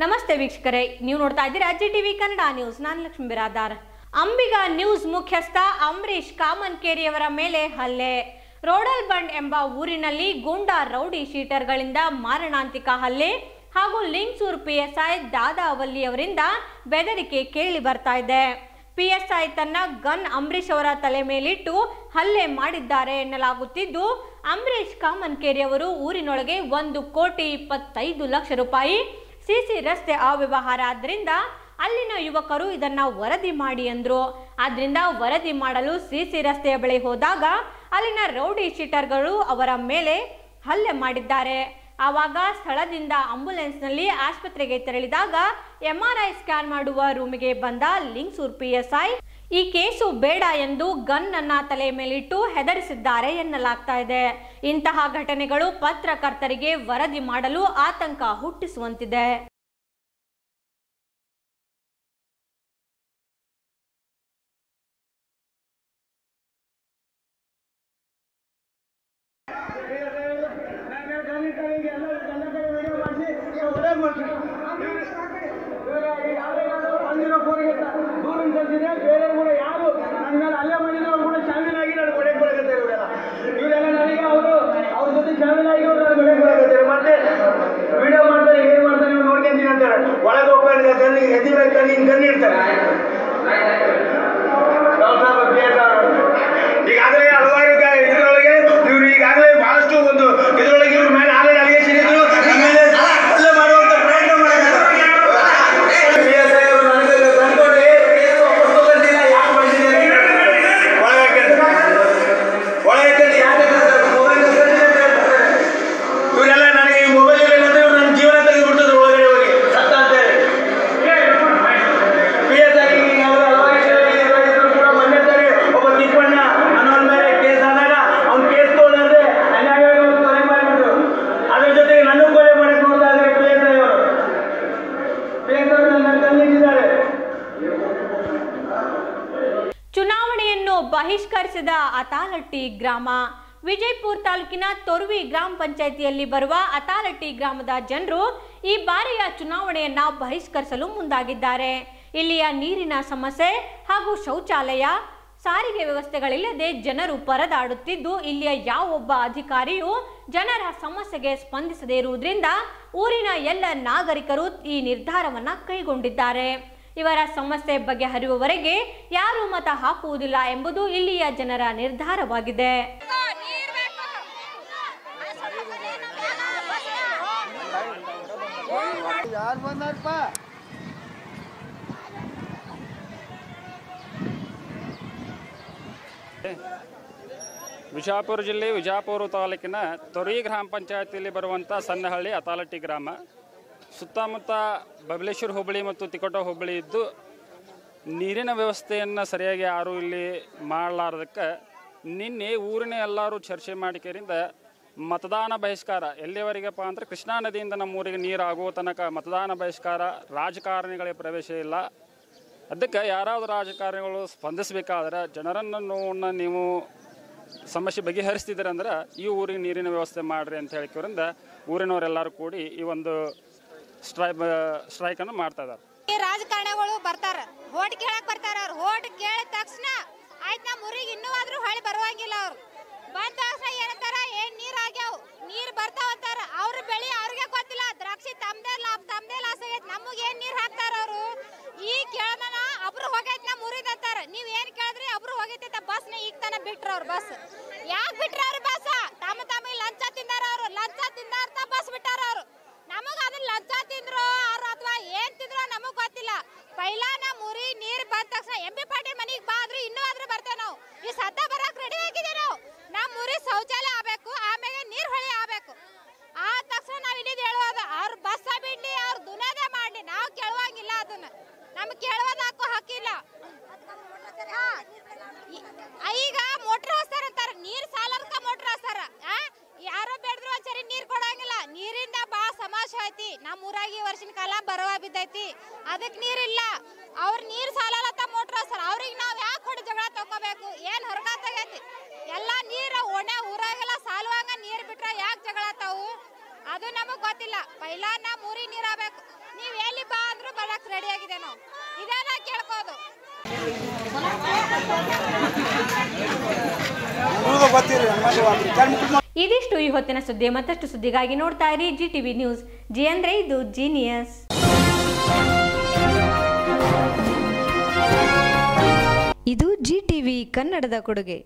ನಮಸ್ತೆ ವೀಕ್ಷಕರೇ, ನೀವು ನೋಡ್ತಾ ಇದ್ದೀರಾ ಜಿ ಟಿವಿ ಕನ್ನಡ ನ್ಯೂಸ್. ನಾನು ಲಕ್ಷ್ಮೀ ಬಿರಾದಾರ್. ಅಂಬಿಗ ನ್ಯೂಸ್ ಮುಖ್ಯಸ್ಥ ಅಂಬರೀಶ್ ಕಾಮನ್ಕೇರಿಯವರ ಮೇಲೆ ಹಲ್ಲೆ. ರೋಡಲ್ ಬಂಡ್ ಎಂಬ ಊರಿನಲ್ಲಿ ಗೂಂಡಾ ರೌಡಿ ಶೀಟರ್ಗಳಿಂದ ಮಾರಣಾಂತಿಕ ಹಲ್ಲೆ ಹಾಗೂ ಲಿಂಗ್ಸೂರ್ ಪಿಎಸ್ಐ ದಾದಾ ಅವಲ್ಲಿ ಅವರಿಂದ ಬೆದರಿಕೆ ಕೇಳಿ ಬರ್ತಾ ಇದೆ. ಪಿಎಸ್ಐ ತನ್ನ ಗನ್ ಅಂಬರೀಶ್ ಅವರ ತಲೆ ಮೇಲಿಟ್ಟು ಹಲ್ಲೆ ಮಾಡಿದ್ದಾರೆ ಎನ್ನಲಾಗುತ್ತಿದ್ದು ಅಂಬರೀಶ್ ಕಾಮನ್ಕೇರಿ ಅವರು ಊರಿನೊಳಗೆ ಒಂದು ಕೋಟಿ ಇಪ್ಪತ್ತೈದು ಲಕ್ಷ ರೂಪಾಯಿ ಸಿಸಿ ರಸ್ತೆ ಅವ್ಯವಹಾರ ಆದ್ರಿಂದ ಅಲ್ಲಿನ ಯುವಕರು ಇದನ್ನ ವರದಿ ಮಾಡಿ ಅಂದ್ರು. ಆದ್ರಿಂದ ವರದಿ ಮಾಡಲು ಸಿಸಿ ರಸ್ತೆಯ ಬಳಿ ಹೋದಾಗ ಅಲ್ಲಿನ ರೌಡಿ ಶೀಟರ್ಗಳು ಅವರ ಮೇಲೆ ಹಲ್ಲೆ ಮಾಡಿದ್ದಾರೆ. ಆವಾಗ ಸ್ಥಳದಿಂದ ಆಂಬುಲೆನ್ಸ್ನಲ್ಲಿ ಆಸ್ಪತ್ರೆಗೆ ತೆರಳಿದಾಗ ಎಂಆರ್ಐ ಸ್ಕ್ಯಾನ್ ಮಾಡುವ ರೂಮಿಗೆ ಬಂದ ಲಿಂಗ್ಸೂರ್ ಪಿಎಸ್ಐ ಈ ಕೇಸು ಬೇಡ ಎಂದು ಗನ್ ಅನ್ನ ತಲೆ ಮೇಲಿಟ್ಟು ಹೆದರಿಸಿದ್ದಾರೆ ಎನ್ನಲಾಗ್ತಾ ಇದೆ. ಇಂತಹ ಘಟನೆಗಳು ಪತ್ರಕರ್ತರಿಗೆ ವರದಿ ಮಾಡಲು ಆತಂಕ ಹುಟ್ಟಿಸುವಂತಿದೆ. ಬೇರೆ ಕಣ್ಣಿ ಎದ್ದಿ ಬೇಕು ಬಹಿಷ್ಕರಿಸಿದ ಅತಾಲಟ್ಟಿ ಗ್ರಾಮ. ವಿಜಯಪುರ ತಾಲೂಕಿನ ತೊರ್ವಿ ಗ್ರಾಮ ಪಂಚಾಯಿತಿಯಲ್ಲಿ ಬರುವ ಅತಾಲಟ್ಟಿ ಗ್ರಾಮದ ಜನರು ಈ ಬಾರಿಯ ಚುನಾವಣೆಯನ್ನ ಬಹಿಷ್ಕರಿಸಲು ಮುಂದಾಗಿದ್ದಾರೆ. ಇಲ್ಲಿಯ ನೀರಿನ ಸಮಸ್ಯೆ ಹಾಗೂ ಶೌಚಾಲಯ, ಸಾರಿಗೆ ವ್ಯವಸ್ಥೆಗಳಿಲ್ಲದೆ ಜನರು ಪರದಾಡುತ್ತಿದ್ದು, ಇಲ್ಲಿಯ ಯಾವೊಬ್ಬ ಅಧಿಕಾರಿಯೂ ಜನರ ಸಮಸ್ಯೆಗೆ ಸ್ಪಂದಿಸದೇ ಇರುವುದರಿಂದ ಊರಿನ ಎಲ್ಲ ನಾಗರಿಕರು ಈ ನಿರ್ಧಾರವನ್ನು ಕೈಗೊಂಡಿದ್ದಾರೆ. ಇವರ ಸಮಸ್ಯೆ ಬಗೆಹರಿಯುವವರೆಗೆ ಯಾರು ಮತ ಹಾಕುವುದಿಲ್ಲ ಎಂಬುದು ಇಲ್ಲಿಯ ಜನರ ನಿರ್ಧಾರವಾಗಿದೆ. ವಿಜಾಪುರ ಜಿಲ್ಲೆ ವಿಜಾಪುರ ತಾಲೂಕಿನ ತೊರಿ ಗ್ರಾಮ ಪಂಚಾಯತಿಯಲ್ಲಿ ಬರುವಂಥ ಸಣ್ಣಹಳ್ಳಿ ಅತಾಲಟ್ಟಿ ಗ್ರಾಮ. ಸುತ್ತಮುತ್ತ ಬಬಲೇಶ್ವರ ಹೋಬಳಿ ಮತ್ತು ತಿಕೋಟ ಹೋಬಳಿ ಇದ್ದು, ನೀರಿನ ವ್ಯವಸ್ಥೆಯನ್ನು ಸರಿಯಾಗಿ ಯಾರೂ ಇಲ್ಲಿ ಮಾಡಲಾರ್ದಕ್ಕೆ ನಿನ್ನೆ ಊರಿನ ಎಲ್ಲರೂ ಚರ್ಚೆ ಮಾಡಿಕೆರಿಂದ ಮತದಾನ ಬಹಿಷ್ಕಾರ ಎಲ್ಲಿವರೆಗಪ್ಪ ಅಂದರೆ ಕೃಷ್ಣಾ ನದಿಯಿಂದ ನಮ್ಮ ಊರಿಗೆ ನೀರು ಆಗುವ ತನಕ ಮತದಾನ ಬಹಿಷ್ಕಾರ ರಾಜಕಾರಣಿಗಳಿಗೆ ಪ್ರವೇಶ ಇಲ್ಲ. ಅದಕ್ಕೆ ಯಾರಾದರೂ ರಾಜಕಾರಣಿಗಳು ಸ್ಪಂದಿಸಬೇಕಾದ್ರೆ ಜನರನ್ನು ನೋವನ್ನು ನೀವು ಸಮಸ್ಯೆ ಬಗೆಹರಿಸ್ತಿದ್ದೀರಂದ್ರೆ ಈ ಊರಿಗೆ ನೀರಿನ ವ್ಯವಸ್ಥೆ ಮಾಡಿರಿ ಅಂತ ಹೇಳಿಕೋರಿಂದ ಊರಿನವರೆಲ್ಲರೂ ಕೂಡಿ ಈ ಒಂದು ಸ್ಟ್ರೈ ಅನ್ನು ಮಾಡ್ತಾ ಇದ್ದಾರೆ ಈ ರಾಜಕಾರಣಿಗಳು ಬರ್ತಾರ. ಓಟ್ ಕೇಳಕ್ ಬರ್ತಾರ ಅವ್ರು. ಓಟ್ ಕೇಳಿದ ತಕ್ಷಣ ಆಯ್ತು ನಮ್ಮ ಊರಿಗೆ ಇನ್ನೂ ಆದ್ರೂ ಹೊಳೆ ಬರುವಂಗಿಲ್ಲ ಅವ್ರು. ಬಂದ ತಕ್ಷಣ ಏನಂತಾರ ಏನ್ ನೀರ್ ಆಗ್ಯಾವ? ನೀರ್ ಬರ್ತಾವ ಅಂತಾರ. ಅವ್ರ ಬೆಳಿ ಅವ್ರಿಗೆ ಗೊತ್ತಿಲ್ಲ. ದ್ರಾಕ್ಷಿ ತಮ್ದೇ ಲಾಭ ತಮ್ದೇ ಲಾಸ್ ಆಗೈತಿ. ನಮಗ್ ಏನ್ ನೀರ್ ಹಾಕ್ತಾರ ಅವರು? ಈ ಕೇಳದನ ಅಬ್ರು ಹೋಗೈತಿ ನಮ್ಮ ಊರಿಗೆ ಅಂತಾರ. ನೀವ್ ಏನ್ ಕೇಳಿದ್ರಿ ಒಬ್ರು ಹೋಗೈತಿ ಬಸ್ನ ಈಗ ತಾನ ಬಿಟ್ರ ಅವ್ರ ಬಸ್. ಯಾಕೆ ಬಿಟ್ರ ಅವ್ರ ಬಸ್? ತಮ್ಮ ತಮ್ಮ ಲಂಚ ತಿಂದಾರ ಅವ್ರು ಲಂಚ ತಿಂದಾರ್ತ ಬಸ್ ಬಿಟ್ಟಾರ ಅವ್ರು ನಮಗ ಅದನ್ನ ಲಂಚ ತಿಂದ್ರು ಅವ್ರು ಅಥವಾ ಏನ್ ತಿಂದ್ರು ನಮಗ್ ಗೊತ್ತಿಲ್ಲ ಪೈಲಾ ನಮ್ಮ ಊರಿ ನೀರ್ ಬಂದ ತಕ್ಷಣ ಎಂ ಬಿ ಪಾಟೀಲ್ ಮನಿಗ್ ಬಾ ಆದ್ರೂ ಇನ್ನೂ ಆದ್ರೂ ಬರ್ತೇವೆ ನಾವು ಈ ಸದ್ದ ಬರಕ್ ರೆಡಿ ಆಗಿದ್ದೇವೆ ನಾವು ನಮ್ಮ ಊರಿ ಶೌಚಾಲಯ ಆಗ್ಬೇಕು ಆಮೇಲೆ ನೀರ್ ಹೊಳಿ ಆಗ್ಬೇಕು ಆ ತಕ್ಷಣ ನಾವ್ ಇನ್ನಿದ್ ಹೇಳುವಾಗ ಅವ್ರ ಬಸ್ಸ ಬಿಡ್ಲಿ ಅವ್ರ ದುನದೇ ಮಾಡ್ಲಿ ನಾವು ಕೇಳುವಂಗಿಲ್ಲ ಅದನ್ನ ನಮ್ಗೆ ಕೇಳುವುದಕ್ಕೂ ಹಕ್ಕಿಲ್ಲ ಈಗ ಮೋಟ್ರ್ ಹಾಸ್ತಾರ ಅಂತಾರ. ನೀರ್ ಸಾಲರ್ಕ ಮೋಟ್ರ್ ಹಾಸ್ತಾರ? ಯಾರೋ ಬೇಡ್ರು ಒಂದ್ಸರಿ ನೀರ್ ಕೊಡಂಗಿಲ್ಲ. ನೀರಿಂದ ಬಾ ಸಮಸ್ಯೆ ಐತಿ ನಮ್ಮ ಊರಾಗ ವರ್ಷಿನ ಕಾಲ ಬರವ ಬಿದ್ದೈತಿ. ಅದಕ್ಕೆ ನೀರಿಲ್ಲ ಅವ್ರ ನೀರ್ ಸಾಲಲತ್ತ ಮೋಟ್ರ್ ಹಸ್ತಾರ. ಅವ್ರಿಗೆ ನಾವು ಯಾಕೆ ಹೊಡೆ ಜಗಳ ತಗೋಬೇಕು ಏನ್ ಹೊರಗಾತಾಗೈತಿ ಎಲ್ಲ ನೀರು ಒಣೆ ಊರಾಗೆಲ್ಲ ಸಾಲುವಂಗ ನೀರ್ ಬಿಟ್ರ ಯಾಕೆ ಜಗಳ ಅದು ನಮಗ್ ಗೊತ್ತಿಲ್ಲ. ಪೈಲಾ ನಮ್ ಊರಿ ನೀರ್ ಆಗ್ಬೇಕು ನೀವ್ ಎಲ್ಲಿ ಬಾ ಅಂದ್ರೂ ಬರಕ್ ರೆಡಿ ಆಗಿದೆ ನಾವು. ಇದೇನ ಕೇಳ್ಕೋದು. ಇದಿಷ್ಟು ಈ ಹೊತ್ತಿನ ಸುದ್ದಿ ಮತ್ತಷ್ಟು ಸುದ್ದಿಗಾಗಿ ನೋಡ್ತಾ ಇರಿ ಜಿ ಟಿವಿ ನ್ಯೂಸ್ ಜಿ ಅಂದ್ರೆ ಇದು ಜೀನಿಯಸ್ ಇದು ಜಿ ಟಿವಿ ಕನ್ನಡದ ಕೊಡುಗೆ.